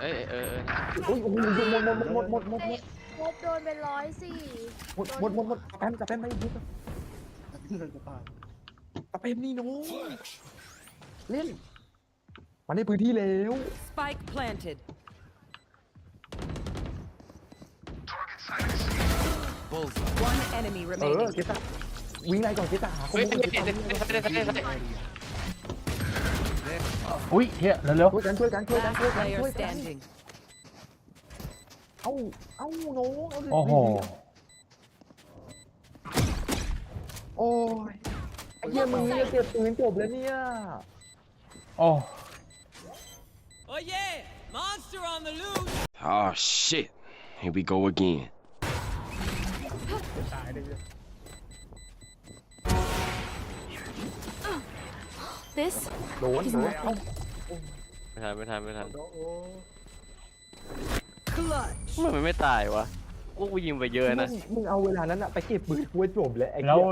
เอ้ยเออเออโอ้ยโอ้โหหมดหมดหมดหมดหมดหมดหมดงบโดนเป็นร้อยสี่หมดหมดหมดหมดแปมจะแปมไม่ยุบตะเปมนี่น้องเล่นมันในพื้นที่แล้ว Spike planted. One enemy เอ remaining. เกตาวิ่งไล่ก่อนเกตาหาข้อเฮ้ยมูลเกตา เฮ้ยเฮ้ยเฮ้ยเฮ้ยเฮ้ย อุ้ยเฮียเร็ว ช่วยกันช่วยกันช่วยกันช่วย Last กัน player ช่วยกัน standing. เอ้าเอ้าน้องเอา ๆโอ้โห โอ้ยไอ้เหี้ยมึงเนี่ยเก็บปืนจบแล้วเนี่ย โอ้ Oh yeah! Monster on the loose! Oh shit here we go again ตายเลย this โดนเลยเอ้า ไม่ทันไม่ทันไม่ทันโอ้ Clutch. ทำไมมันไม่ตายวะกูยิงไปเยอะนะมึงมึงเอาเวลานั้นอะไปเก็บปืนกูไว้จบแล้วไอ้แล้เหี้วย